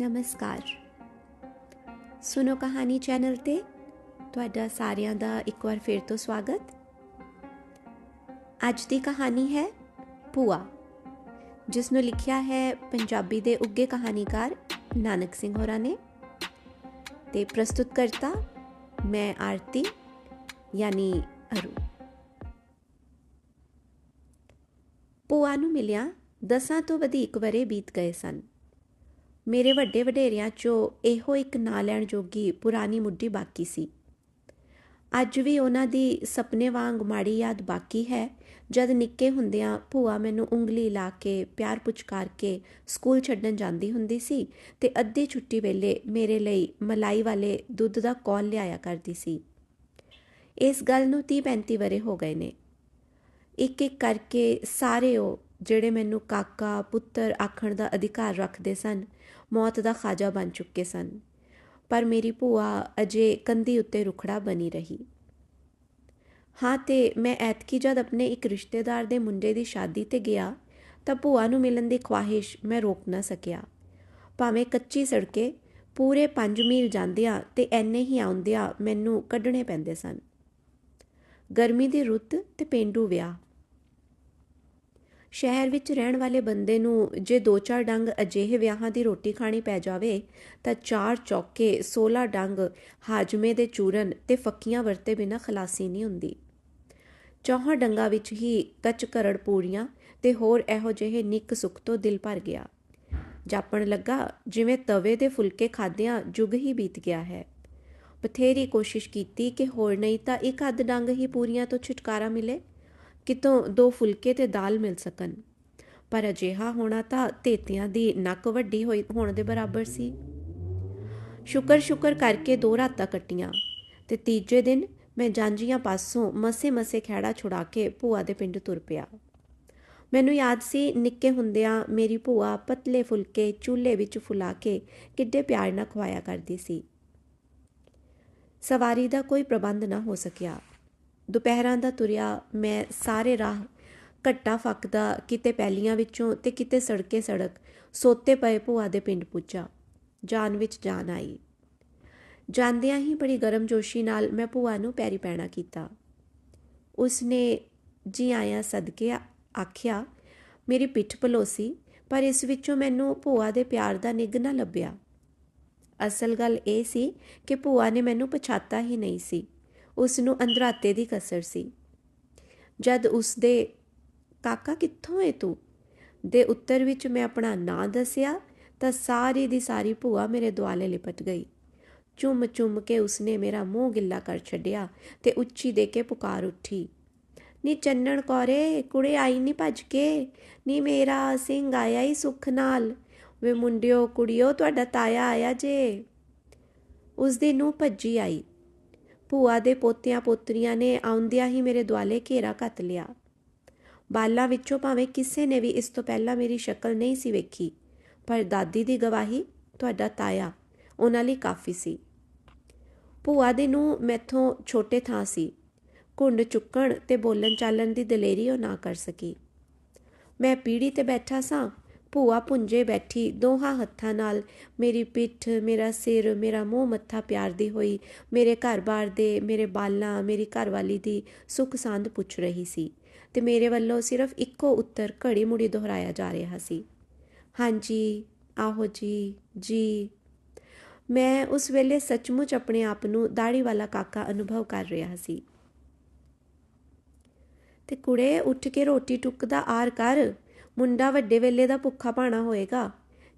ਨਮਸਕਾਰ। ਸੁਨੋ ਕਹਾਣੀ ਚੈਨਲ ਤੇ, ਤੁਹਾਡਾ ਸਾਰਿਆਂ ਦਾ ਇੱਕ ਵਾਰ ਫੇਰ ਤੋਂ ਸਵਾਗਤ। ਅੱਜ ਦੀ ਕਹਾਣੀ ਹੈ ਭੂਆ ਜਿਸ ਨੂੰ ਲਿਖਿਆ ਹੈ ਪੰਜਾਬੀ ਦੇ ਉੱਗੇ ਕਹਾਣੀਕਾਰ ਨਾਨਕ ਸਿੰਘ ਹੋਰਾਂ ਨੇ। ਤੇ ਪ੍ਰਸਤੁਤ ਕਰਤਾ ਮੈਂ ਆਰਤੀ, ਯਾਨੀ ਅਰੂ। ਭੂਆ ਨੂੰ ਮਿਲਿਆ ਦਸਾਂ ਤੋਂ ਵਧੇਕ ਵਰੇ ਬੀਤ ਗਏ ਸਨ। ਮੇਰੇ ਵੱਡੇ ਵਡੇਰਿਆਂ 'ਚੋਂ ਇਹੋ ਇੱਕ ਨਾਂ ਲੈਣ ਜੋਗੀ ਪੁਰਾਣੀ ਮੁੱਢੀ ਬਾਕੀ ਸੀ। ਅੱਜ ਵੀ ਉਹਨਾਂ ਦੀ ਸੁਪਨੇ ਵਾਂਗ ਮਾੜੀ ਯਾਦ ਬਾਕੀ ਹੈ। ਜਦ ਨਿੱਕੇ ਹੁੰਦਿਆਂ ਭੂਆ ਮੈਨੂੰ ਉਂਗਲੀ ਲਾ ਕੇ ਪਿਆਰ ਪੁਚਕਾਰ ਕੇ ਸਕੂਲ ਛੱਡਣ ਜਾਂਦੀ ਹੁੰਦੀ ਸੀ ਤੇ ਅੱਧੀ ਛੁੱਟੀ ਵੇਲੇ ਮੇਰੇ ਲਈ ਮਲਾਈ ਵਾਲੇ ਦੁੱਧ ਦਾ ਕੌਲ ਲਿਆਇਆ ਕਰਦੀ ਸੀ। ਇਸ ਗੱਲ ਨੂੰ 30 35 ਵਰੇ ਹੋ ਗਏ ਨੇ। ਇੱਕ ਇੱਕ ਕਰਕੇ ਸਾਰੇ ਉਹ ਜਿਹੜੇ ਮੈਨੂੰ ਕਾਕਾ, ਪੁੱਤਰ ਆਖਣ ਦਾ ਅਧਿਕਾਰ ਰੱਖਦੇ ਸਨ ਮੌਤ ਦਾ ਖਾਜਾ ਬਣ ਚੁੱਕੇ ਸਨ। ਪਰ ਮੇਰੀ ਭੂਆ ਅਜੇ ਕੰਦੀ ਉੱਤੇ ਰੁਖੜਾ ਬਣੀ ਰਹੀ। ਹਾਂ ਤੇ ਮੈਂ ਐਤਕੀ ਜਦ ਆਪਣੇ ਇੱਕ ਰਿਸ਼ਤੇਦਾਰ ਦੇ ਮੁੰਡੇ ਦੀ ਸ਼ਾਦੀ ਤੇ ਗਿਆ, ਤਾਂ ਭੂਆ ਨੂੰ ਮਿਲਣ ਦੀ ਖਵਾਹਿਸ਼ ਮੈਂ ਰੋਕ ਨਾ ਸਕਿਆ। ਭਾਵੇਂ ਕੱਚੀ ਸੜਕੇ, ਪੂਰੇ 5 ਮੀਲ ਜਾਂਦਿਆਂ ਤੇ ਐਨੇ ਹੀ ਆਉਂਦਿਆਂ ਮੈਨੂੰ ਕੱਢਣੇ ਪੈਂਦੇ ਸਨ। ਗਰਮੀ ਦੀ ਰੁੱਤ ਤੇ ਪਿੰਡੂ ਵਿਆਹ। ਸ਼ਹਿਰ ਵਿੱਚ ਰਹਿਣ ਵਾਲੇ ਬੰਦੇ ਨੂੰ ਜੇ ਦੋ ਚਾਰ ਡੰਗ ਅਜਿਹੇ ਵਿਆਹਾਂ ਦੀ ਰੋਟੀ ਖਾਣੀ ਪੈ ਜਾਵੇ, ਤਾਂ ਚਾਰ ਚੌਕੇ 16 ਡੰਗ ਹਾਜਮੇ ਦੇ ਚੂਰਨ ਤੇ ਫੱਕੀਆਂ ਵਰਤੇ ਬਿਨਾ ਖਲਾਸੀ ਨਹੀਂ ਹੁੰਦੀ। ਚੌਹਾਂ ਡੰਗਾ ਵਿੱਚ ਹੀ ਕੱਚ ਕਰੜ ਪੂਰੀਆਂ ਤੇ ਹੋਰ ਇਹੋ ਜਿਹੇ ਨਿੱਕ ਸੁੱਖ ਤੋਂ ਦਿਲ ਭਰ ਗਿਆ। ਜਾਪਣ ਲੱਗਾ, ਜਿਵੇਂ ਤਵੇ ਦੇ ਫੁਲਕੇ ਖਾਦਿਆਂ ਜੁਗ ਹੀ ਬੀਤ ਗਿਆ ਹੈ। ਬਥੇਰੀ ਕੋਸ਼ਿਸ਼ ਕੀਤੀ ਕਿ ਹੋਰ ਨਹੀਂ ਤਾਂ ਇੱਕ ਅੱਧ ਡੰਗ ਹੀ ਪੂਰੀਆਂ ਤੋਂ ਛੁਟਕਾਰਾ ਮਿਲੇ। ਕਿਤੋਂ ਦੋ ਫੁਲਕੇ ਤੇ ਦਾਲ ਮਿਲ ਸਕਣ। ਪਰ ਅਜਿਹਾ ਹੋਣਾ ਤਾਂ ਤੇਤਿਆਂ ਦੀ ਨੱਕ ਵੱਡੀ ਹੋਈ, ਹੋਣ ਦੇ ਬਰਾਬਰ ਸੀ। ਸ਼ੁਕਰ ਸ਼ੁਕਰ ਕਰਕੇ ਦੋ ਰਾਤਾਂ ਕੱਟੀਆਂ ਤੇ ਤੀਜੇ ਦਿਨ ਮੈਂ ਜਾਂਜੀਆਂ ਪਾਸੋਂ ਮਸੇ ਮਸੇ ਖੈੜਾ ਛੁਡਾ ਕੇ ਭੂਆ ਦੇ ਪਿੰਡ ਤੁਰ ਪਿਆ। ਮੈਨੂੰ ਯਾਦ ਸੀ ਨਿੱਕੇ ਹੁੰਦਿਆਂ ਮੇਰੀ ਭੂਆ ਪਤਲੇ ਫੁਲਕੇ ਚੁੱਲ੍ਹੇ ਵਿੱਚ ਫੁਲਾ ਕੇ ਕਿੱਡੇ ਪਿਆਰ ਨਾਲ ਖਵਾਇਆ ਕਰਦੀ ਸੀ। ਸਵਾਰੀ ਦਾ ਕੋਈ ਪ੍ਰਬੰਧ ਨਾ ਹੋ ਸਕਿਆ। ਦੁਪਹਿਰਾਂ ਦਾ ਤੁਰਿਆ ਮੈਂ ਸਾਰੇ ਰਾਹ ਘੱਟਾ ਫੱਕਦਾ ਕਿਤੇ ਪੈਲੀਆਂ ਵਿੱਚੋਂ ਤੇ ਕਿਤੇ ਸੜਕੇ ਸੜਕ, ਸੋਤੇ ਪਏ ਭੂਆ ਦੇ ਪਿੰਡ ਪੁੱਜਾ। ਜਾਨ ਵਿੱਚ ਜਾਨ ਆਈ। ਜਾਂਦਿਆਂ ਹੀ ਬੜੀ ਗਰਮਜੋਸ਼ੀ ਨਾਲ ਮੈਂ ਭੂਆ ਨੂੰ ਪੈਰੀ ਪੈਣਾ ਕੀਤਾ। ਉਸਨੇ ਜੀ ਆਇਆ ਸਦਕੇ ਆਖਿਆ, ਮੇਰੀ ਪਿੱਠ ਭਲੋਸੀ, ਪਰ ਇਸ ਵਿੱਚੋਂ ਮੈਨੂੰ ਭੂਆ ਦੇ ਪਿਆਰ ਦਾ ਨਿੱਘ ਨਾ ਲੱਭਿਆ। ਅਸਲ ਗੱਲ ਇਹ ਸੀ ਕਿ ਭੂਆ ਨੇ ਮੈਨੂੰ ਪਛਾਤਾ ਹੀ ਨਹੀਂ ਸੀ। ਉਸ ਨੂੰ ਅੰਦਰਾਤੇ ਦੀ ਕਸਰ ਸੀ। ਜਦ ਉਸ ਦੇ ਕਾਕਾ, ਕਿੱਥੋਂ ਏ ਤੂੰ ਦੇ ਉੱਤਰ ਵਿੱਚ ਮੈਂ ਆਪਣਾ ਨਾਂ ਦੱਸਿਆ ਤਾਂ ਸਾਰੀ ਦੀ ਸਾਰੀ ਭੂਆ ਮੇਰੇ ਦੁਆਲੇ ਲਿਪਟ ਗਈ। ਚੁੰਮ ਚੁੰਮ ਕੇ ਉਸਨੇ ਮੇਰਾ ਮੂੰਹ ਗਿੱਲਾ ਕਰ ਛੱਡਿਆ ਤੇ ਉੱਚੀ ਦੇ ਕੇ ਪੁਕਾਰ ਉੱਠੀ। ਨੀ ਚੰਨਣ ਕੋਰੇ, ਕੁੜੇ ਆਈ ਨਹੀਂ ਭੱਜ ਕੇ? ਨੀ ਮੇਰਾ ਸਿੰਘ ਆਇਆ ਹੀ ਸੁੱਖ ਨਾਲ? ਵੇ ਮੁੰਡਿਓ, ਕੁੜਿਓ, ਤੁਹਾਡਾ ਤਾਇਆ ਆਇਆ ਜੇ ਉਸ ਦੀ ਨੂੰ ਭੱਜੀ ਆਈ। ਭੂਆ ਦੇ ਪੋਤਿਆਂ ਪੋਤਰੀਆਂ ਨੇ ਆਉਂਦਿਆਂ ਹੀ ਮੇਰੇ ਦੁਆਲੇ ਘੇਰਾ ਘੱਤ ਲਿਆ। ਬਾਲਾਂ ਵਿੱਚੋਂ ਭਾਵੇਂ ਕਿਸੇ ਨੇ ਵੀ ਇਸ ਤੋਂ ਪਹਿਲਾਂ ਮੇਰੀ ਸ਼ਕਲ ਨਹੀਂ ਸੀ ਵੇਖੀ, ਪਰ ਦਾਦੀ ਦੀ ਗਵਾਹੀ ਤੁਹਾਡਾ ਤਾਇਆ ਉਹਨਾਂ ਲਈ ਕਾਫੀ ਸੀ। ਭੂਆ ਦੇ ਨੂੰ ਮੈਥੋਂ ਛੋਟੇ ਥਾਂ ਸੀ। ਕੁੰਡ ਚੁੱਕਣ ਤੇ ਬੋਲਣ ਚਾਲਣ ਦੀ ਦਲੇਰੀ ਉਹ ਨਾ ਕਰ ਸਕੀ। ਮੈਂ ਪੀੜੀ ਤੇ ਬੈਠਾ ਸਾਂ ਭੂਆ ਪੁੰਜੇ ਬੈਠੀ, ਦੋਹਾਂ ਹੱਥਾਂ ਨਾਲ ਮੇਰੀ ਪਿੱਠ, ਮੇਰਾ ਸਿਰ, ਮੇਰਾ ਮੂੰਹ ਮੱਥਾ ਪਿਆਰਦੀ ਹੋਈ, ਮੇਰੇ ਘਰ-ਬਾਰ ਦੇ, ਮੇਰੇ ਬਾਲਾਂ, ਮੇਰੀ ਘਰਵਾਲੀ ਦੀ ਸੁੱਖ ਸੰਦ ਪੁੱਛ ਰਹੀ ਸੀ ਤੇ ਮੇਰੇ ਵੱਲੋਂ ਸਿਰਫ ਇੱਕੋ ਉੱਤਰ ਘੜੀ ਮੁੜੀ ਦੁਹਰਾਇਆ ਜਾ ਰਿਹਾ ਸੀ। ਹਾਂਜੀ, ਆਹੋ ਜੀ ਜੀ। ਮੈਂ ਉਸ ਵੇਲੇ ਸੱਚਮੁੱਚ ਆਪਣੇ ਆਪ ਨੂੰ ਦਾੜੀ ਵਾਲਾ ਕਾਕਾ ਅਨੁਭਵ ਕਰ ਰਿਹਾ ਸੀ। ਤੇ ਕੁੜੇ, ਉੱਠ ਕੇ ਰੋਟੀ ਟੁੱਕਦਾ ਆਰ ਕਰ। ਮੁੰਡਾ ਵੱਡੇ ਵੇਲੇ ਦਾ ਭੁੱਖਾ ਭਾਣਾ ਹੋਏਗਾ।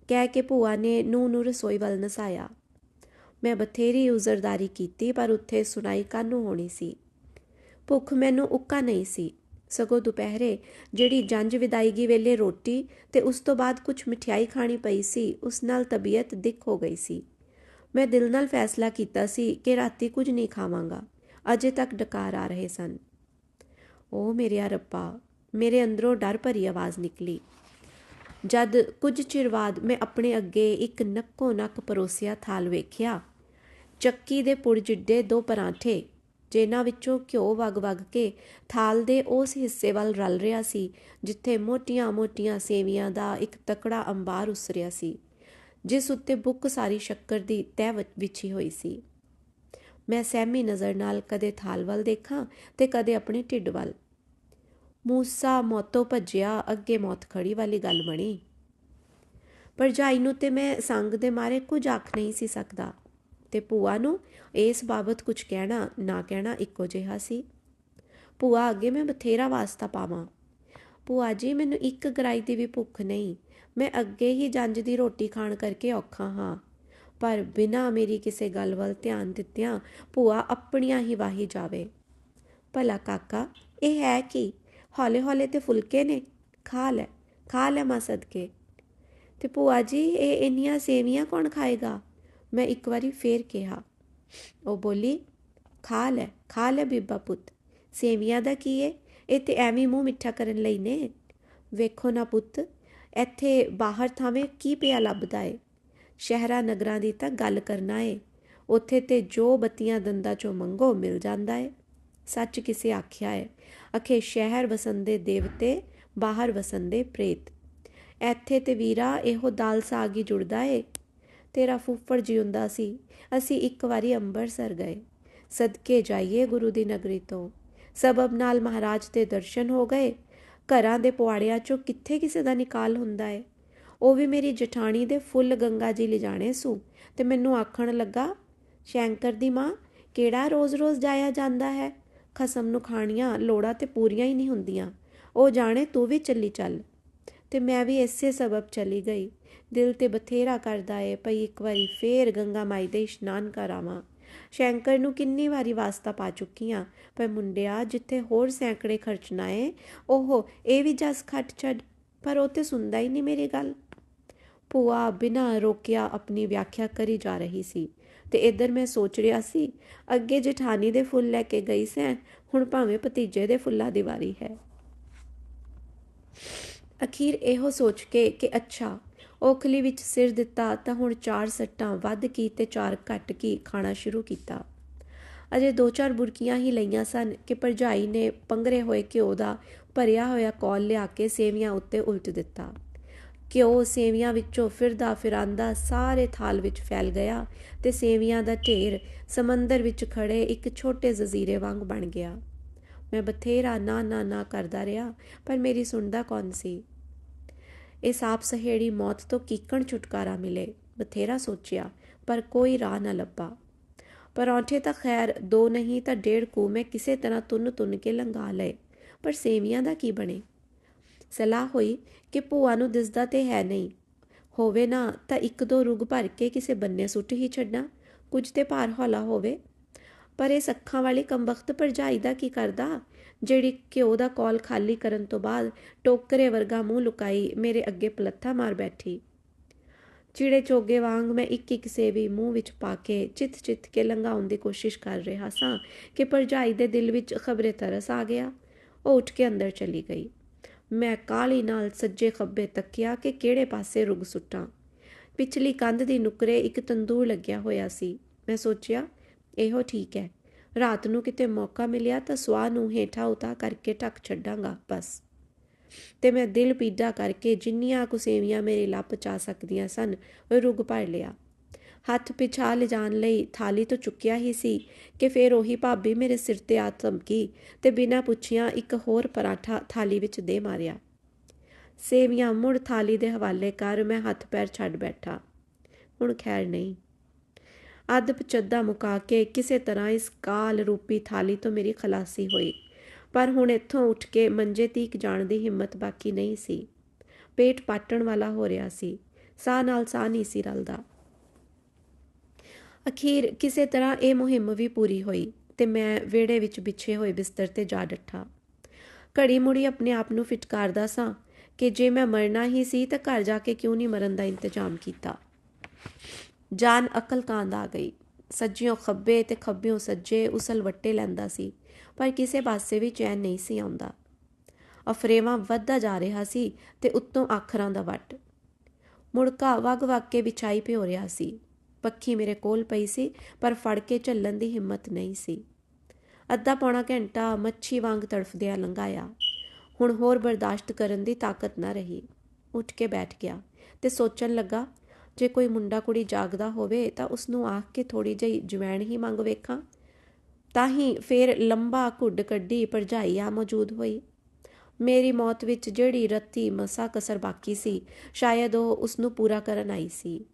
ਕਹਿ ਕੇ ਭੂਆ ਨੇ ਨੂੰ ਨੂੰ ਰਸੋਈ ਵੱਲ ਨਸਾਇਆ। ਮੈਂ ਬਥੇਰੀ ਉਜ਼ਰਦਾਰੀ ਕੀਤੀ, ਪਰ ਉੱਥੇ ਸੁਣਾਈ ਕਾਨੂੰ ਹੋਣੀ ਸੀ? ਭੁੱਖ ਮੈਨੂੰ ਉੱਕਾ ਨਹੀਂ ਸੀ। ਸਗੋਂ ਦੁਪਹਿਰੇ ਜਿਹੜੀ ਜੰਜ ਵਿਦਾਇਗੀ ਵੇਲੇ ਰੋਟੀ ਤੇ ਉਸ ਤੋਂ ਬਾਅਦ ਕੁਝ ਮਠਿਆਈ ਖਾਣੀ ਪਈ ਸੀ, ਉਸ ਨਾਲ ਤਬੀਅਤ ਦਿੱਖ ਹੋ ਗਈ ਸੀ। ਮੈਂ ਦਿਲ ਨਾਲ ਫੈਸਲਾ ਕੀਤਾ ਸੀ ਕਿ ਰਾਤੀ ਕੁਝ ਨਹੀਂ ਖਾਵਾਂਗਾ। ਅਜੇ ਤੱਕ ਡਕਾਰ ਆ ਰਹੇ ਸਨ। ਓ ਮੇਰੇ ਰੱਬਾ ਮੇਰੇ ਅੰਦਰੋਂ ਡਰ ਭਰੀ ਆਵਾਜ਼ ਨਿਕਲੀ। ਜਦ ਕੁਝ ਚਿਰ ਬਾਅਦ ਮੈਂ ਆਪਣੇ ਅੱਗੇ ਇੱਕ ਨੱਕੋ ਨੱਕ ਪਰੋਸਿਆ ਥਾਲ ਵੇਖਿਆ, ਚੱਕੀ ਦੇ ਪੁੜ ਜਿੱਡੇ ਦੋ ਪਰਾਂਠੇ, ਜਿਨ੍ਹਾਂ ਵਿੱਚੋਂ ਘਿਓ ਵਗ-ਵਗ ਕੇ ਥਾਲ ਦੇ ਉਸ ਹਿੱਸੇ ਵੱਲ ਰਲ ਰਿਹਾ ਸੀ, ਜਿੱਥੇ ਮੋਟੀਆਂ-ਮੋਟੀਆਂ ਸੇਵੀਆਂ ਦਾ ਇੱਕ ਤਕੜਾ ਅੰਬਾਰ ਉਸਰਿਆ ਸੀ, ਜਿਸ ਉੱਤੇ ਬੁੱਕ ਸਾਰੀ ਸ਼ੱਕਰ ਦੀ ਤਹਿ ਵਿਛੀ ਹੋਈ ਸੀ। ਮੈਂ ਸਹਿਮੀ ਨਜ਼ਰ ਨਾਲ ਕਦੇ ਥਾਲ ਵੱਲ ਦੇਖਾਂ ਤੇ ਕਦੇ ਆਪਣੇ ਢਿੱਡ ਵੱਲ। ਮੂਸਾ ਮੌਤੋਂ ਭੱਜਿਆ, ਅੱਗੇ ਮੌਤ ਖੜੀ ਵਾਲੀ ਗੱਲ ਬਣੀ। ਭਰਜਾਈ ਨੂੰ ਤੇ ਮੈਂ ਸੰਗ ਦੇ ਮਾਰੇ ਕੁਝ ਆਖ ਨਹੀਂ ਸੀ ਸਕਦਾ। ਤੇ ਭੂਆ ਨੂੰ ਇਸ ਬਾਬਤ ਕੁਝ ਕਹਿਣਾ, ਨਾ ਕਹਿਣਾ ਇੱਕੋ ਜਿਹਾ ਸੀ। ਭੂਆ, ਅੱਗੇ ਮੈਂ ਬਥੇਰਾ ਵਾਸਤਾ ਪਾਵਾਂ। ਭੂਆ ਜੀ, ਮੈਨੂੰ ਇੱਕ ਗਰਾਈ ਦੀ ਵੀ ਭੁੱਖ ਨਹੀਂ। ਮੈਂ ਅੱਗੇ ਹੀ ਜੰਜ ਦੀ ਰੋਟੀ ਖਾਣ ਕਰਕੇ ਔਖਾ ਹਾਂ। ਪਰ ਬਿਨਾ ਮੇਰੀ ਕਿਸੇ ਗੱਲ ਵੱਲ ਧਿਆਨ ਦਿੱਤਿਆਂ ਭੂਆ ਆਪਣੀਆਂ ਹੀ ਵਾਹੀ ਜਾਵੇ। ਭਲਾ ਕਾਕਾ, ਇਹ ਹੈ ਕਿ ਹੌਲੇ ਹੌਲੇ ਤੇ ਫੁਲਕੇ ਨੇ, ਖਾ ਲੈ ਖਾ ਲੈ ਮਾ ਸਦਕੇ। ਤੇ ਭੂਆ ਜੀ, ਇਹ ਇੰਨੀਆਂ ਸੇਵੀਆਂ ਕੌਣ ਖਾਏਗਾ? ਮੈਂ ਇੱਕ ਵਾਰੀ ਫੇਰ ਕਿਹਾ। ਉਹ ਬੋਲੀ, ਖਾ ਲੈ ਖਾ ਲੈ ਬੀਬਾ ਪੁੱਤ, ਸੇਵੀਆਂ ਦਾ ਕੀ ਏ? ਇਹ ਤੇ ਐਵੇਂ ਮੂੰਹ ਮਿੱਠਾ ਕਰਨ ਲਈ ਨੇ। ਵੇਖੋ ਨਾ ਪੁੱਤ, ਇੱਥੇ ਬਾਹਰ ਥਾਵੇਂ ਕੀ ਪਿਆ ਲੱਭਦਾ ਏ? ਸ਼ਹਿਰਾਂ, ਨਗਰਾਂ ਦੀ ਤਾਂ ਗੱਲ ਕਰਨਾ ਏ। ਉੱਥੇ ਤੇ ਜੋ ਬੱਤੀਆਂ ਦੰਦਾਂ ਚੋਂ ਮੰਗੋ, ਮਿਲ ਜਾਂਦਾ ਏ। ਸੱਚ ਕਿਸੇ ਆਖਿਆ ਹੈ ਅਖੇ ਸ਼ਹਿਰ ਵਸੰਦੇ ਦੇਵਤੇ, ਬਾਹਰ ਵਸੰਦੇ ਪ੍ਰੇਤ। ਇੱਥੇ ਤੇ ਵੀਰਾ, ਇਹੋ ਦਾਲ ਸਾਗ ਜੁੜਦਾ ਏ। ਤੇਰਾ ਫੁੱਫੜ ਜਿਉਂਦਾ ਸੀ। ਅਸੀਂ ਇੱਕ ਵਾਰੀ ਅੰਬਰਸਰ ਗਏ। ਸਦਕੇ ਜਾਈਏ ਗੁਰੂ ਦੀ ਨਗਰੀ ਤੋਂ। ਸਬਬ ਨਾਲ ਮਹਾਰਾਜ ਦੇ ਦਰਸ਼ਨ ਹੋ ਗਏ। ਘਰਾਂ ਦੇ ਪੁਆੜਿਆਂ ਚੋਂ ਕਿੱਥੇ ਕਿਸੇ ਦਾ ਨਿਕਾਲ ਹੁੰਦਾ ਏ। ਉਹ ਵੀ ਮੇਰੀ ਜਠਾਣੀ ਦੇ ਫੁੱਲ ਗੰਗਾ ਜੀ ਲਿਜਾਣੇ ਸੂ। ਤੇ ਮੈਨੂੰ ਆਖਣ ਲੱਗਾ, ਸ਼ੈਂਕਰ ਦੀ ਮਾਂ, ਕਿਹੜਾ ਰੋਜ਼-ਰੋਜ਼ ਜਾਇਆ ਜਾਂਦਾ ਹੈ? ਖਸਮ ਨੂੰ ਖਾਣੀਆਂ ਲੋੜਾਂ ਤੇ ਪੂਰੀਆਂ ਹੀ ਨਹੀਂ ਹੁੰਦੀਆਂ। ਉਹ ਜਾਣੇ ਤੂੰ ਵੀ ਚੱਲੀ ਚੱਲ। ਤੇ ਮੈਂ ਵੀ ਇਸੇ ਸਬਬ ਚਲੀ ਗਈ। ਦਿਲ ਤੇ ਬਥੇਰਾ ਕਰਦਾ ਏ, ਭਈ ਇੱਕ ਵਾਰੀ ਫੇਰ ਗੰਗਾ ਮਾਈ ਦੇ ਇਸ਼ਨਾਨ ਕਰਾਵਾਂ। ਸ਼ੈਂਕਰ ਨੂੰ ਕਿੰਨੀ ਵਾਰੀ ਵਾਸਤਾ ਪਾ ਚੁੱਕੀਆਂ, ਪਰ ਮੁੰਡਿਆ, ਜਿੱਥੇ ਹੋਰ ਸੈਂਕੜੇ ਖਰਚਣਾ ਏ ਉਹ ਇਹ ਵੀ ਜਸ ਖੱਟ ਛੱਡ, ਪਰ ਉਹ ਤੇ ਸੁਣਦਾ ਹੀ ਨਹੀਂ ਮੇਰੀ ਗੱਲ। ਭੂਆ ਬਿਨਾ ਰੋਕਿਆ ਆਪਣੀ ਵਿਆਖਿਆ ਕਰੀ ਜਾ ਰਹੀ ਸੀ। ਤੇ ਇਧਰ ਮੈਂ ਸੋਚ ਰਿਹਾ ਸੀ, ਅੱਗੇ ਜਠਾਨੀ ਦੇ ਫੁੱਲ ਲੈ ਕੇ ਗਈ ਸੈਂ ਹੁਣ ਭਾਵੇਂ ਭਤੀਜੇ ਦੇ ਫੁੱਲਾਂ ਦੀ ਵਾਰੀ ਹੈ। ਅਖੀਰ ਇਹੋ ਸੋਚ ਕੇ ਕਿ ਅੱਛਾ ਔਖਲੀ ਵਿੱਚ ਸਿਰ ਦਿੱਤਾ ਤਾਂ ਹੁਣ ਚਾਰ ਸੱਟਾਂ ਵੱਧ ਕੀ ਤੇ ਚਾਰ ਘੱਟ ਕੀ ਖਾਣਾ ਸ਼ੁਰੂ ਕੀਤਾ। ਅਜੇ ਦੋ ਚਾਰ ਬੁਰਕੀਆਂ ਹੀ ਲਈਆਂ ਸਨ ਕਿ ਭਰਜਾਈ ਨੇ ਪੰਗਰੇ ਹੋਏ ਘਿਓ ਦਾ ਭਰਿਆ ਹੋਇਆ ਕੌਲ ਲਿਆ ਕੇ ਸੇਵੀਆਂ ਉੱਤੇ ਉਲਟ ਦਿੱਤਾ। ਘਿਓ ਸੇਵੀਆਂ ਵਿੱਚੋਂ ਫਿਰਦਾ ਫਿਰਾਂਦਾ ਸਾਰੇ ਥਾਲ ਵਿੱਚ ਫੈਲ ਗਿਆ ਤੇ ਸੇਵੀਆਂ ਦਾ ਢੇਰ ਸਮੁੰਦਰ ਵਿੱਚ ਖੜੇ ਇੱਕ ਛੋਟੇ ਜਜ਼ੀਰੇ ਵਾਂਗ ਬਣ ਗਿਆ। ਮੈਂ ਬਥੇਰਾ ਨਾ ਨਾ ਨਾ ਕਰਦਾ ਰਿਹਾ, ਪਰ ਮੇਰੀ ਸੁਣਦਾ ਕੌਣ ਸੀ? ਇਹ ਸਾਪ ਸਹੇੜੀ ਮੌਤ ਤੋਂ ਕੀਕਣ ਛੁਟਕਾਰਾ ਮਿਲੇ। ਬਥੇਰਾ ਸੋਚਿਆ, ਪਰ ਕੋਈ ਰਾਹ ਨਾ ਲੱਭਾ। ਪਰੌਂਠੇ ਤਾਂ ਖੈਰ, ਦੋ ਨਹੀਂ ਤਾਂ ਡੇਢ ਕੂ ਮੈਂ ਕਿਸੇ ਤਰ੍ਹਾਂ ਤੁੰਨ ਤੁੰਨ ਕੇ ਲੰਗਾ ਲਏ। ਪਰ ਸੇਵੀਆਂ ਦਾ ਕੀ ਬਣੇ? ਸਲਾਹ ਹੋਈ ਕਿ ਭੂਆ ਨੂੰ ਦਿਸਦਾ ਤੇ ਹੈ ਨਹੀਂ। ਹੋਵੇ ਨਾ ਤਾਂ ਇੱਕ ਦੋ ਰੁਗ ਭਰ ਕੇ ਕਿਸੇ ਬੰਨੇ ਸੁੱਟ ਹੀ ਛੱਡਣਾ ਕੁਝ ਤੇ ਭਾਰ ਹੌਲਾ ਹੋਵੇ। ਪਰ ਇਹ ਅੱਖਾਂ ਵਾਲੀ ਕੰਬਖਤ ਭਰਜਾਈ ਦਾ ਕੀ ਕਰਦਾ? ਜਿਹੜੀ ਘਿਓ ਦਾ ਕੌਲ ਖਾਲੀ ਕਰਨ ਤੋਂ ਬਾਅਦ ਟੋਕਰੇ ਵਰਗਾ ਮੂੰਹ ਲੁਕਾਈ ਮੇਰੇ ਅੱਗੇ ਪਲੱਥਾ ਮਾਰ ਬੈਠੀ। ਚਿੜੇ ਚੋਗੇ ਵਾਂਗ ਮੈਂ ਇੱਕ ਇੱਕ ਸੇਵੀ ਮੂੰਹ ਵਿੱਚ ਪਾ ਕੇ ਚਿੱਤ ਚਿੱਤ ਕੇ ਲੰਘਾਉਣ ਦੀ ਕੋਸ਼ਿਸ਼ ਕਰ ਰਿਹਾ ਸਾਂ ਕਿ ਭਰਜਾਈ ਦੇ ਦਿਲ ਵਿੱਚ ਖਬਰੇ ਤਰਸ ਆ ਗਿਆ। ਉਹ ਉੱਠ ਕੇ ਅੰਦਰ ਚਲੀ ਗਈ। ਮੈਂ ਕਾਹਲੀ ਨਾਲ ਸੱਜੇ ਖੱਬੇ ਤੱਕਿਆ ਕਿ ਕਿਹੜੇ ਪਾਸੇ ਰੁਗ ਸੁੱਟਾਂ। ਪਿਛਲੀ ਕੰਧ ਦੀ ਨੁਕਰੇ ਇੱਕ ਤੰਦੂਰ ਲੱਗਿਆ ਹੋਇਆ ਸੀ। ਮੈਂ ਸੋਚਿਆ, ਇਹੋ ਠੀਕ ਹੈ। ਰਾਤ ਨੂੰ ਕਿਤੇ ਮੌਕਾ ਮਿਲਿਆ ਤਾਂ ਸਵਾ ਨੂੰ ਹੇਠਾਂ ਉਤਾ ਕਰਕੇ ਟੱਕ ਛੱਡਾਂਗਾ, ਬਸ। ਤੇ ਮੈਂ ਦਿਲ ਪੀੜਾ ਕਰਕੇ ਜਿੰਨੀਆਂ ਕੁਸੇਵੀਆਂ ਮੇਰੇ ਲੱਪ ਚਾ ਸਕਦੀਆਂ ਸਨ ਉਹ ਰੁਗ ਭਰ ਲਿਆ। ਹੱਥ ਪਿਛਾ ਲਿਜਾਣ ਲਈ ਥਾਲੀ ਤੋਂ ਚੁੱਕਿਆ ਹੀ ਸੀ ਕਿ ਫੇਰ ਉਹੀ ਭਾਬੀ ਮੇਰੇ ਸਿਰ ਤੇ ਆ ਧਮਕੀ ਤੇ ਬਿਨਾਂ ਪੁੱਛਿਆ ਇੱਕ ਹੋਰ ਪਰਾਠਾ ਥਾਲੀ ਵਿੱਚ ਦੇ ਮਾਰਿਆ। ਸੇਵੀਆਂ ਮੁੜ ਥਾਲੀ ਦੇ ਹਵਾਲੇ ਕਰ ਮੈਂ ਹੱਥ ਪੈਰ ਛੱਡ ਬੈਠਾ। ਹੁਣ ਖੈਰ ਨਹੀਂ। ਅੱਧ ਪਚੱਦਾ ਮੁਕਾ ਕੇ ਕਿਸੇ ਤਰ੍ਹਾਂ ਇਸ ਕਾਲ ਰੂਪੀ ਥਾਲੀ ਤੋਂ ਮੇਰੀ ਖਲਾਸੀ ਹੋਈ, ਪਰ ਹੁਣ ਇੱਥੋਂ ਉੱਠ ਕੇ ਮੰਜੇ ਤੀਕ ਜਾਣ ਦੀ ਹਿੰਮਤ ਬਾਕੀ ਨਹੀਂ ਸੀ। ਪੇਟ ਪਾਟਣ ਵਾਲਾ ਹੋ ਰਿਹਾ ਸੀ। ਸਾਹ ਨਾਲ ਸਾਹ ਨਹੀਂ ਸੀ ਰਲਦਾ। ਅਖੀਰ ਕਿਸੇ ਤਰ੍ਹਾਂ ਇਹ ਮੁਹਿੰਮ ਵੀ ਪੂਰੀ ਹੋਈ ਤੇ ਮੈਂ ਵਿਹੜੇ ਵਿੱਚ ਵਿਛੇ ਹੋਏ ਬਿਸਤਰ ਤੇ ਜਾ ਡੱਠਾ। ਘੜੀ ਮੁੜੀ ਆਪਣੇ ਆਪ ਨੂੰ ਫਿਟਕਾਰਦਾ ਸਾਂ ਕਿ ਜੇ ਮੈਂ ਮਰਨਾ ਹੀ ਸੀ ਤਾਂ ਘਰ ਜਾ ਕੇ ਕਿਉਂ ਨਹੀਂ ਮਰਨ ਦਾ ਇੰਤਜ਼ਾਮ ਕੀਤਾ। ਜਾਨ ਅਕਲ ਕਾਂਦ ਆ ਗਈ। ਸੱਜਿਓਂ ਖੱਬੇ ਤੇ ਖੱਬਿਓਂ ਸੱਜੇ ਉਸਲ ਵੱਟੇ ਲੈਂਦਾ ਸੀ, ਪਰ ਕਿਸੇ ਪਾਸੇ ਵੀ ਚੈਨ ਨਹੀਂ ਸੀ ਆਉਂਦਾ। ਅਫਰੇਵਾ ਵੱਧਦਾ ਜਾ ਰਿਹਾ ਸੀ ਤੇ ਉੱਤੋਂ ਆਖਰਾਂ ਦਾ ਵੱਟ। ਮੁੜਕਾ ਵਗ ਵਗ ਕੇ ਵਿਛਾਈ ਪਿਓ ਰਿਹਾ ਸੀ। ਪੱਖੀ ਮੇਰੇ ਕੋਲ ਪਈ ਸੀ, ਪਰ ਫੜ ਕੇ ਝੱਲਣ ਦੀ ਹਿੰਮਤ ਨਹੀਂ ਸੀ। ਅੱਧਾ ਪੌਣਾ ਘੰਟਾ ਮੱਛੀ ਵਾਂਗ ਤੜਫਦਿਆਂ ਲੰਘਾਇਆ। ਹੁਣ ਹੋਰ ਬਰਦਾਸ਼ਤ ਕਰਨ ਦੀ ਤਾਕਤ ਨਾ ਰਹੀ। ਉੱਠ ਕੇ ਬੈਠ ਗਿਆ ਤੇ ਸੋਚਣ ਲੱਗਾ, ਜੇ ਕੋਈ ਮੁੰਡਾ ਕੁੜੀ ਜਾਗਦਾ ਹੋਵੇ ਤਾਂ ਉਸ ਨੂੰ ਆਖ ਕੇ ਥੋੜੀ ਜਿਹੀ ਜਵੈਣ ਹੀ ਮੰਗ ਵੇਖਾਂ। ਤਾਂ ਹੀ ਫੇਰ ਲੰਬਾ ਕੁੱਡ ਕੱਢੀ ਭਰਜਾਈ ਆ ਮੌਜੂਦ ਹੋਈ। ਮੇਰੀ ਮੌਤ ਵਿੱਚ ਜਿਹੜੀ ਰੱਤੀ ਮਸਾ ਕਸਰ ਬਾਕੀ ਸੀ, ਸ਼ਾਇਦ ਉਹ ਉਸ ਨੂੰ ਪੂਰਾ ਕਰਨ ਆਈ ਸੀ।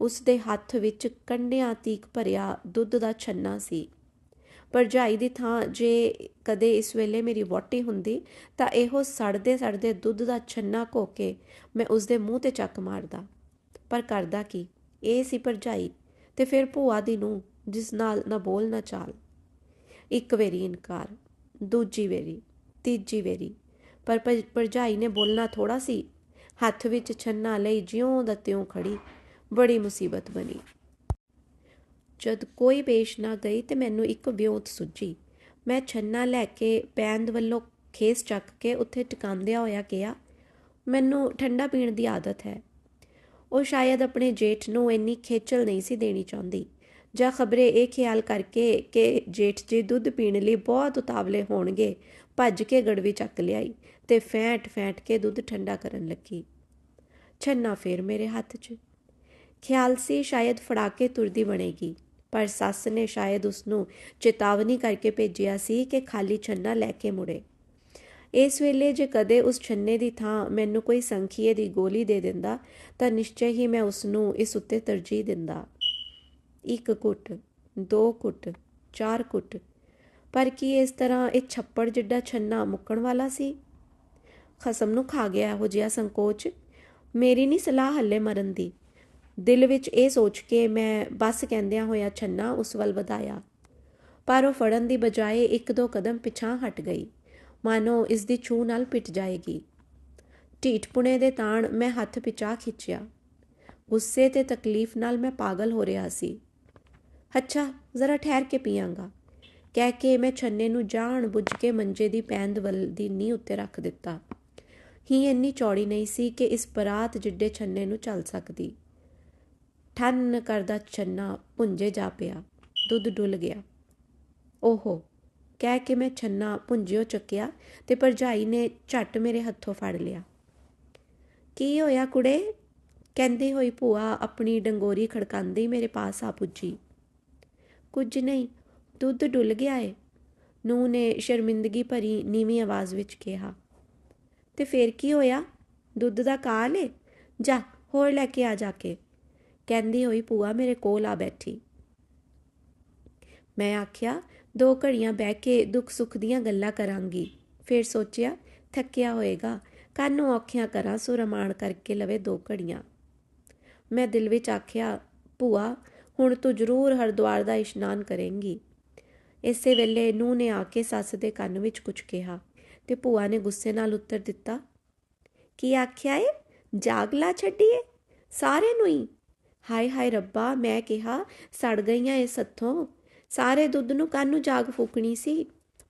ਉਸ ਦੇ ਹੱਥ ਵਿੱਚ ਕੰਡਿਆਂ ਤੀਕ ਭਰਿਆ ਦੁੱਧ ਦਾ ਛੰਨਾ ਸੀ। ਭਰਜਾਈ ਦੀ ਥਾਂ ਜੇ ਕਦੇ ਇਸ ਵੇਲੇ ਮੇਰੀ ਵੋਟੀ ਹੁੰਦੀ, ਤਾਂ ਇਹੋ ਸੜਦੇ ਸੜਦੇ ਦੁੱਧ ਦਾ ਛੰਨਾ ਘੋ ਕੇ ਮੈਂ ਉਸ ਦੇ ਮੂੰਹ ਤੇ ਚੱਕ ਮਾਰਦਾ। ਪਰ ਕਰਦਾ ਕੀ? ਇਹ ਸੀ ਭਰਜਾਈ, ਤੇ ਫਿਰ ਭੂਆ ਦੀ ਨੂੰ ਜਿਸ ਨਾਲ ਨਾ ਬੋਲ ਨਾ ਚਾਲ। ਇੱਕ ਵੇਰੀ ਇਨਕਾਰ, ਦੂਜੀ ਵੇਰੀ, ਤੀਜੀ ਵੇਰੀ। ਪਰ ਭਰਜਾਈ ਨੇ ਬੋਲਣਾ ਥੋੜਾ ਸੀ। ਹੱਥ ਵਿੱਚ ਛੰਨਾ ਲਈ ਜਿਉਂ ਦਾ ਤਿਉਂ ਖੜੀ ਬੜੀ ਮੁਸੀਬਤ ਬਣੀ। ਜਦ ਕੋਈ ਪੇਸ਼ ਨਾ ਗਈ ਤੇ ਮੈਨੂੰ ਇੱਕ ਵਿਉਂਤ ਸੁੱਜੀ ਮੈਂ ਛੰਨਾ ਲੈ ਕੇ ਪੈਂਦ ਵੱਲੋਂ ਖੇਸ ਚੱਕ ਕੇ ਉੱਥੇ ਟਿਕਾਉਂਦਿਆ ਹੋਇਆ ਕਿਹਾ, ਮੈਨੂੰ ਠੰਡਾ ਪੀਣ ਦੀ ਆਦਤ ਹੈ। ਉਹ ਸ਼ਾਇਦ ਆਪਣੇ ਜੇਠ ਨੂੰ ਇੰਨੀ ਖੇਚਲ ਨਹੀਂ ਸੀ ਦੇਣੀ ਚਾਹੁੰਦੀ। ਜਾਂ ਖਬਰੇ ਇਹ ਖਿਆਲ ਕਰਕੇ ਕਿ ਜੇਠ ਜੀ ਦੁੱਧ ਪੀਣ ਲਈ ਬਹੁਤ ਉਤਾਵਲੇ ਹੋਣਗੇ, ਭੱਜ ਕੇ ਗੜਵੀ ਚੱਕ ਲਿਆਈ ਤੇ ਫੈਂਟ ਫੈਂਟ ਕੇ ਦੁੱਧ ਠੰਡਾ ਕਰਨ ਲੱਗੀ। ਛੰਨਾ ਫੇਰ ਮੇਰੇ ਹੱਥ 'ਚ ਖਿਆਲ ਸੀ ਸ਼ਾਇਦ ਫੜਾ ਕੇ ਤੁਰਦੀ ਬਣੇਗੀ, ਪਰ ਸੱਸ ਨੇ ਸ਼ਾਇਦ ਉਸ ਨੂੰ ਚੇਤਾਵਨੀ ਕਰਕੇ ਭੇਜਿਆ ਸੀ ਕਿ ਖਾਲੀ ਛੰਨਾ ਲੈ ਕੇ ਮੁੜੇ। ਇਸ ਵੇਲੇ ਜੇ ਕਦੇ ਉਸ ਛੰਨੇ ਦੀ ਥਾਂ ਮੈਨੂੰ ਕੋਈ ਸੰਖੀਏ ਦੀ ਗੋਲੀ ਦੇ ਦਿੰਦਾ, ਤਾਂ ਨਿਸ਼ਚੈ ਹੀ ਮੈਂ ਉਸ ਨੂੰ ਇਸ ਉੱਤੇ ਤਰਜੀਹ ਦਿੰਦਾ। ਇੱਕ ਕੁੱਟ ਦੋ ਕੁੱਟ ਚਾਰ ਕੁੱਟ ਪਰ ਕੀ ਇਸ ਤਰ੍ਹਾਂ ਇਹ ਛੱਪੜ ਜਿੱਡਾ ਛੰਨਾ ਮੁੱਕਣ ਵਾਲਾ ਸੀ? ਖਸਮ ਨੂੰ ਖਾ ਗਿਆ ਇਹੋ ਜਿਹਾ ਸੰਕੋਚ। ਮੇਰੀ ਨਹੀਂ ਸਲਾਹ ਹੱਲੇ ਮਰਨ ਦੀ। ਦਿਲ ਵਿੱਚ ਇਹ ਸੋਚ ਕੇ ਮੈਂ ਬੱਸ ਕਹਿੰਦਿਆਂ ਹੋਇਆ ਛੰਨਾ ਉਸ ਵੱਲ ਵਧਾਇਆ। ਪਰ ਉਹ ਫੜਨ ਦੀ ਬਜਾਏ ਇੱਕ ਦੋ ਕਦਮ ਪਿਛਾਂ ਹਟ ਗਈ। ਮਾਨੋ ਇਸ ਦੀ ਛੂ ਨਾਲ ਪਿਟ ਜਾਏਗੀ। ਢੀਠਪੁਣੇ ਦੇ ਤਾਣ ਮੈਂ ਹੱਥ ਪਿਛਾ ਖਿੱਚਿਆ। ਗੁੱਸੇ ਤੇ ਤਕਲੀਫ ਨਾਲ ਮੈਂ ਪਾਗਲ ਹੋ ਰਿਹਾ ਸੀ। ਅੱਛਾ, ਜ਼ਰਾ ਠਹਿਰ ਕੇ ਪੀਵਾਂਗਾ ਕਹਿ ਕੇ ਮੈਂ ਛੰਨੇ ਨੂੰ ਜਾਣ ਬੁੱਝ ਕੇ ਮੰਜੇ ਦੀ ਪੈਂਦ ਵੱਲ ਦੀ ਨੀ ਉੱਤੇ ਰੱਖ ਦਿੱਤਾ। ਹੀ ਇੰਨੀ ਚੌੜੀ ਨਹੀਂ ਸੀ ਕਿ ਇਸ ਬਰਾਤ ਜਿੱਡੇ ਛੰਨੇ ਨੂੰ ਚੱਲ ਸਕਦੀ। ਠੰਨ ਕਰਦਾ ਛੰਨਾ ਪੁੰਜੇ ਜਾ ਪਿਆ। ਦੁੱਧ ਡੁੱਲ ਗਿਆ। ਓਹੋ, ਕਹਿ ਕੇ ਮੈਂ ਛੰਨਾ ਪੁੰਜਿਓ ਚੱਕਿਆ ਤੇ ਭਰਜਾਈ ਨੇ ਝੱਟ ਮੇਰੇ ਹੱਥੋਂ ਫੜ ਲਿਆ। ਕੀ ਹੋਇਆ ਕੁੜੇ? ਕਹਿੰਦੇ ਹੋਈ ਭੂਆ ਆਪਣੀ ਡੰਗੋਰੀ ਖੜਕਾਉਂਦੀ ਮੇਰੇ ਪਾਸ ਆ ਪੁੱਜੀ। ਕੁਝ ਨਹੀਂ, ਦੁੱਧ ਡੁੱਲ ਗਿਆ ਏ। ਨੂੰ ਨੇ ਸ਼ਰਮਿੰਦਗੀ ਭਰੀ ਨੀਵੀਂ ਆਵਾਜ਼ ਵਿੱਚ ਕਿਹਾ। ਤੇ ਫੇਰ ਕੀ ਹੋਇਆ? ਦੁੱਧ ਦਾ ਕਾਲ ਏ? ਜਾ, ਹੋਰ ਲੈ ਕੇ ਆ ਜਾ ਕੇ। ਕਹਿੰਦੀ ਹੋਈ ਭੂਆ ਮੇਰੇ ਕੋਲ ਆ ਬੈਠੀ। ਮੈਂ ਆਖਿਆ, ਦੋ ਘੜੀਆਂ ਬਹਿ ਕੇ ਦੁੱਖ ਸੁੱਖ ਦੀਆਂ ਗੱਲਾਂ ਕਰਾਂਗੀ। ਫਿਰ ਸੋਚਿਆ, ਥੱਕਿਆ ਹੋਏਗਾ ਕੰਨ ਨੂੰ ਔਖਿਆਂ ਕਰਾਂ ਸੋ ਕਰਕੇ ਲਵੇ ਦੋ ਘੜੀਆਂ। ਮੈਂ ਦਿਲ ਵਿੱਚ ਆਖਿਆ, ਭੂਆ, ਹੁਣ ਤੂੰ ਜ਼ਰੂਰ ਹਰਦੁਆਰ ਦਾ ਇਸ਼ਨਾਨ ਕਰੇਂਗੀ। ਇਸੇ ਵੇਲੇ ਨੂੰ ਨੇ ਆ ਕੇ ਸੱਸ ਦੇ ਕੰਨ ਵਿੱਚ ਕੁਝ ਕਿਹਾ ਤੇ ਭੂਆ ਨੇ ਗੁੱਸੇ ਨਾਲ ਉੱਤਰ ਦਿੱਤਾ, ਕੀ ਆਖਿਆ ਏ? ਜਾਗਲਾ ਛੱਡੀਏ? ਸਾਰੇ ਨੂੰ ਹੀ ਹਾਏ ਹਾਏ ਰੱਬਾ, ਮੈਂ ਕਿਹਾ, ਸੜ ਗਈਆਂ ਇਹ ਸੱਥੋਂ ਸਾਰੇ ਦੁੱਧ ਨੂੰ ਕੰਨ ਨੂੰ ਜਾਗ ਫੂਕਣੀ ਸੀ।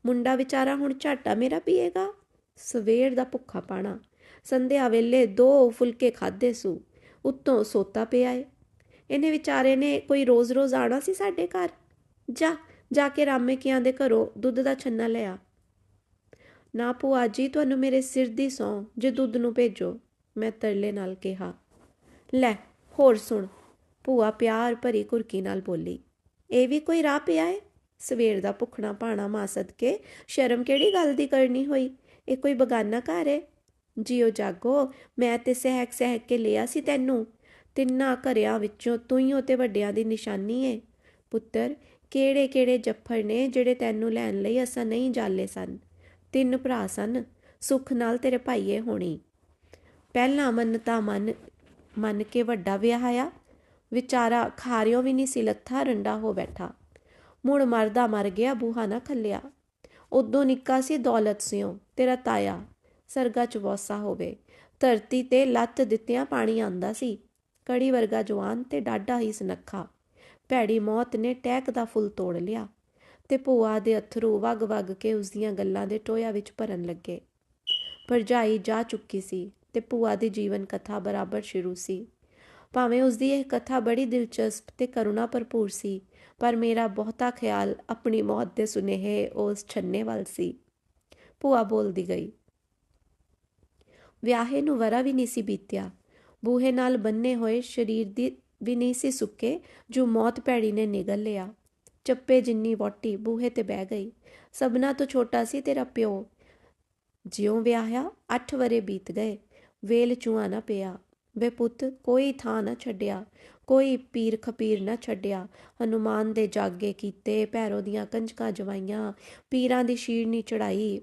ਮੁੰਡਾ ਵਿਚਾਰਾ ਹੁਣ ਝਾਟਾ ਮੇਰਾ ਪੀਏਗਾ। ਸਵੇਰ ਦਾ ਭੁੱਖਾ ਪਾਣਾ। ਸੰਧਿਆ ਵੇਲੇ ਦੋ ਫੁਲਕੇ ਖਾਦੇ ਸੂ। ਉੱਤੋਂ ਸੋਤਾ ਪਿਆ ਏ। ਇਹਨੇ ਵਿਚਾਰੇ ਨੇ ਕੋਈ ਰੋਜ਼-ਰੋਜ਼ ਆਣਾ ਸੀ ਸਾਡੇ ਘਰ? ਜਾ ਜਾ ਕੇ ਰਾਮੇਕਿਆਂ ਦੇ ਘਰੋਂ ਦੁੱਧ ਦਾ ਛੰਨਾ ਲਿਆ। ਨਾ ਭੂਆ ਜੀ, ਤੁਹਾਨੂੰ ਮੇਰੇ ਸਿਰ ਦੀ ਸੌ, ਜੇ ਦੁੱਧ ਨੂੰ ਭੇਜੋ, ਮੈਂ ਤਰਲੇ ਨਾਲ ਕਿਹਾ। ਲੈ, ਹੋਰ ਸੁਣ। ਭੂਆ ਪਿਆਰ ਭਰੀ ਕੁਰਕੀ ਨਾਲ ਬੋਲੀ, ਇਹ ਵੀ ਕੋਈ ਰਾਹ ਪਿਆ ਏ? ਸਵੇਰ ਦਾ ਭੁੱਖਣਾ ਪਾਣਾ ਮਾਸਦ ਕੇ ਸ਼ਰਮ ਕਿਹੜੀ ਗੱਲ ਦੀ ਕਰਨੀ ਹੋਈ? ਇਹ ਕੋਈ ਬਗਾਨਾ ਘਰ ਏ? ਜਿਉ ਜਾਗੋ, ਮੈਂ ਤੇ ਸਹਿਕ ਸਹਿਕ ਕੇ ਲਿਆ ਸੀ ਤੈਨੂੰ। ਤਿੰਨਾਂ ਘਰਿਆਂ ਵਿੱਚੋਂ ਤੂੰ ਹੀ ਉਤੇ ਵੱਡਿਆਂ ਦੀ ਨਿਸ਼ਾਨੀ ਏ। ਪੁੱਤਰ, ਕਿਹੜੇ ਕਿਹੜੇ ਜੱਫਰ ਨੇ ਜਿਹੜੇ ਤੈਨੂੰ ਲੈਣ ਲਈ ਅਸਾਂ ਨਹੀਂ ਜਾਲੇ ਸਨ? ਤਿੰਨ ਭਰਾ ਸਨ, ਸੁੱਖ ਨਾਲ ਤੇਰੇ ਭਾਈਏ ਹੋਣੀ। ਪਹਿਲਾ ਮੰਨਤਾ ਮਨ, ਮੰਨ ਕੇ ਵੱਡਾ ਵਿਆਹਿਆ ਵਿਚਾਰਾ ਖਾਰਿਓ ਵੀ ਨਹੀਂ ਸੀ ਲੱਥਾ, ਰੰਡਾ ਹੋ ਬੈਠਾ। ਮੁੜ ਮਰਦਾ ਮਰ ਗਿਆ, ਬੂਹਾ ਨਾ ਖੱਲਿਆ। ਉਦੋਂ ਨਿੱਕਾ ਸੀ, ਦੌਲਤ ਸਿਓ, ਤੇਰਾ ਤਾਇਆ। ਸਰਗਾ ਚ ਵੋਸਾ ਹੋਵੇ। ਧਰਤੀ ਤੇ ਲੱਤ ਦਿੱਤਿਆਂ ਪਾਣੀ ਆਂਦਾ ਸੀ। ਕੜੀ ਵਰਗਾ ਜਵਾਨ ਤੇ ਡਾਢਾ ਹੀ ਸੁਨੱਖਾ। ਭੈੜੀ ਮੌਤ ਨੇ ਟੈਕ ਦਾ ਫੁੱਲ ਤੋੜ ਲਿਆ ਤੇ ਭੂਆ ਦੇ ਅਥਰੂ ਵਗ ਵਗ ਕੇ ਉਸ ਦੀਆਂ ਗੱਲਾਂ ਦੇ ਟੋਇਆ ਵਿੱਚ ਭਰਨ ਲੱਗੇ। ਭਰਜਾਈ ਜਾ ਚੁੱਕੀ ਸੀ ਤੇ ਭੂਆ ਦੀ ਜੀਵਨ ਕਥਾ ਬਰਾਬਰ ਸ਼ੁਰੂ ਸੀ। ਭਾਵੇਂ ਉਸ ਦੀ ਇਹ ਕਥਾ ਬੜੀ ਦਿਲਚਸਪ ਤੇ ਕਰੁਣਾ ਭਰਪੂਰ ਸੀ, ਪਰ ਮੇਰਾ ਬਹੁਤਾ ਖਿਆਲ ਆਪਣੀ ਮੌਤ ਦੇ ਸੁਨੇਹੇ ਉਸ ਛੰਨੇ ਵੱਲ ਸੀ। ਭੂਆ ਬੋਲਦੀ ਗਈ, ਵਿਆਹੇ ਨੂੰ ਵਰਾ ਵੀ ਨਹੀਂ ਸੀ ਬੀਤਿਆ। ਬੂਹੇ ਨਾਲ ਬੰਨੇ ਹੋਏ ਸਰੀਰ ਦੀ ਵੀ ਨਹੀਂ ਸੀ ਸੁੱਕੇ, ਜੋ ਮੌਤ ਭੈੜੀ ਨੇ ਨਿਗਲ ਲਿਆ। ਚੱਪੇ ਜਿੰਨੀ ਵੋਟੀ ਬੂਹੇ ਤੇ ਬਹਿ ਗਈ, ਸਭਨਾ ਤੋਂ ਛੋਟਾ ਸੀ ਤੇਰਾ ਪਿਓ। ਜਿਉਂ ਵਿਆਹਿਆ 8 ਵਰੇ ਬੀਤ ਗਏ। ਵੇਲ ਚੂਆ ਨਾ ਪਿਆ। ਵੇ ਪੁੱਤ, ਕੋਈ ਥਾਂ ਨਾ ਛੱਡਿਆ, ਕੋਈ ਪੀਰ ਖਪੀਰ ਨਾ ਛੱਡਿਆ। ਹਨੂਮਾਨ ਦੇ ਜਾਗੇ ਕੀਤੇ ਭੈਰੋ ਦੀਆਂ ਕੰਜਕਾਂ ਜਵਾਈਆਂ, ਪੀਰਾਂ ਦੀ ਸ਼ੀਰਨੀ ਚੜਾਈ।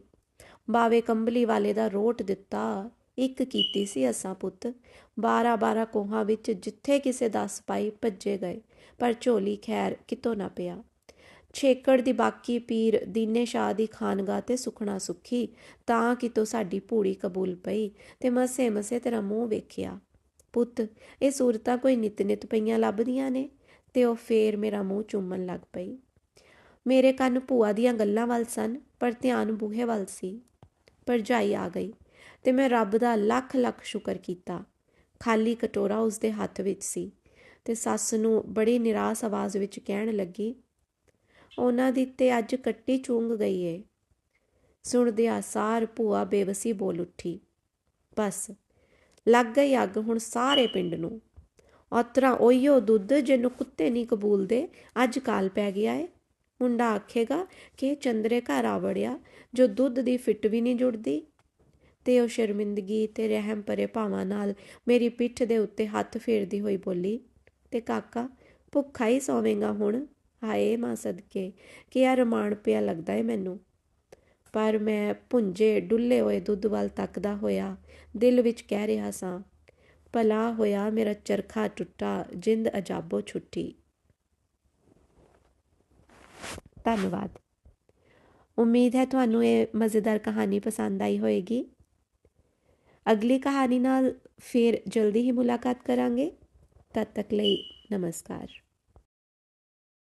ਬਾਵੇ ਕੰਬਲੀ ਵਾਲੇ ਦਾ ਰੋਟ ਦਿੱਤਾ, ਇੱਕ ਕੀਤੀ ਸੀ ਅਸਾਂ ਪੁੱਤ। 12 12 ਕੋਹਾਂ ਵਿੱਚ ਜਿੱਥੇ ਕਿਸੇ ਦਸ ਪਾਈ ਭੱਜੇ ਗਏ, ਪਰ ਝੋਲੀ ਖੈਰ ਕਿਤੋਂ ਨਾ ਪਿਆ। ਛੇਕੜ ਦੀ ਬਾਕੀ ਪੀਰ ਦੀਨੇ ਸ਼ਾਹ ਦੀ ਖਾਨਗਾ ਤੇ ਸੁਖਣਾ ਸੁਖੀ, ਤਾਂ ਕਿਤੋਂ ਸਾਡੀ ਪੂੜੀ ਕਬੂਲ ਪਈ ਤੇ ਮਸੇ ਮਸੇ ਤੇਰਾ ਮੂੰਹ ਵੇਖਿਆ। ਪੁੱਤ, ਇਹ ਸੂਰਤਾਂ ਕੋਈ ਨਿਤ ਨਿਤ ਪਈਆਂ ਲੱਭਦੀਆਂ ਨੇ, ਤੇ ਉਹ ਫੇਰ ਮੇਰਾ ਮੂੰਹ ਚੁੰਮਣ ਲੱਗ ਪਈ। ਮੇਰੇ ਕੰਨ ਭੂਆ ਦੀਆਂ ਗੱਲਾਂ ਵੱਲ ਸਨ, ਪਰ ਧਿਆਨ ਬੂਹੇ ਵੱਲ ਸੀ। ਭਰਜਾਈ ਆ ਗਈ, ਤੇ ਮੈਂ ਰੱਬ ਦਾ ਲੱਖ ਲੱਖ ਸ਼ੁਕਰ ਕੀਤਾ। ਖਾਲੀ ਕਟੋਰਾ ਉਸਦੇ ਹੱਥ ਵਿੱਚ ਸੀ, ਤੇ ਸੱਸ ਨੂੰ ਬੜੀ ਨਿਰਾਸ਼ ਆਵਾਜ਼ ਵਿੱਚ ਕਹਿਣ ਲੱਗੀ, ਉਹਨਾਂ ਦੀ ਤੇ ਅੱਜ ਕੱਟੀ ਚੁੰਗ ਗਈ ਏ। ਸੁਣਦਿਆਂ ਸਾਰ ਭੂਆ ਬੇਵਸੀ ਬੋਲ ਉੱਠੀ, ਬਸ ਲੱਗ ਗਈ ਅੱਗ ਹੁਣ ਸਾਰੇ ਪਿੰਡ ਨੂੰ। ਔਤਰਾ ਉਹੀਓ ਦੁੱਧ ਜਿਹਨੂੰ ਕੁੱਤੇ ਨਹੀਂ ਕਬੂਲਦੇ, ਅੱਜ ਕਾਲ ਪੈ ਗਿਆ ਏ। ਮੁੰਡਾ ਆਖੇਗਾ ਕਿ ਚੰਦਰੇ ਘਰ ਆ ਵੜਿਆ, ਜੋ ਦੁੱਧ ਦੀ ਫਿੱਟ ਵੀ ਨਹੀਂ ਜੁੜਦੀ। ਤੇ ਉਹ ਸ਼ਰਮਿੰਦਗੀ ਤੇ ਰਹਿਮ ਭਰੇ ਭਾਵਾਂ ਨਾਲ ਮੇਰੀ ਪਿੱਠ ਦੇ ਉੱਤੇ ਹੱਥ ਫੇਰਦੀ ਹੋਈ ਬੋਲੀ, ਤੇ ਕਾਕਾ, ਭੁੱਖਾ ਹੀ ਸੋਵੇਂਗਾ ਹੁਣ? ਹਾਏ ਮਾਂ ਸਦਕੇ ਕਿ ਆ ਰਮਾਨ ਪਿਆ ਲੱਗਦਾ ਏ ਮੈਨੂੰ? ਪਰ ਮੈਂ ਭੁੰਜੇ ਡੁੱਲੇ ਹੋਏ ਦੁੱਧ ਵੱਲ ਤੱਕਦਾ ਹੋਇਆ ਦਿਲ ਵਿੱਚ ਕਹਿ ਰਿਹਾ ਸਾਂ, ਭਲਾ ਹੋਇਆ ਮੇਰਾ ਚਰਖਾ ਟੁੱਟਾ, ਜਿੰਦ ਅਜਾਬੋ ਛੁੱਟੀ। ਧੰਨਵਾਦ। ਉਮੀਦ ਹੈ ਤੁਹਾਨੂੰ ਇਹ ਮਜ਼ੇਦਾਰ ਕਹਾਣੀ ਪਸੰਦ ਆਈ ਹੋਵੇਗੀ ਅਗਲੀ ਕਹਾਣੀ ਨਾਲ ਫਿਰ ਜਲਦੀ ਹੀ ਮੁਲਾਕਾਤ ਕਰਾਂਗੇ। ਤਦ ਤੱਕ ਲਈ ਨਮਸਕਾਰ।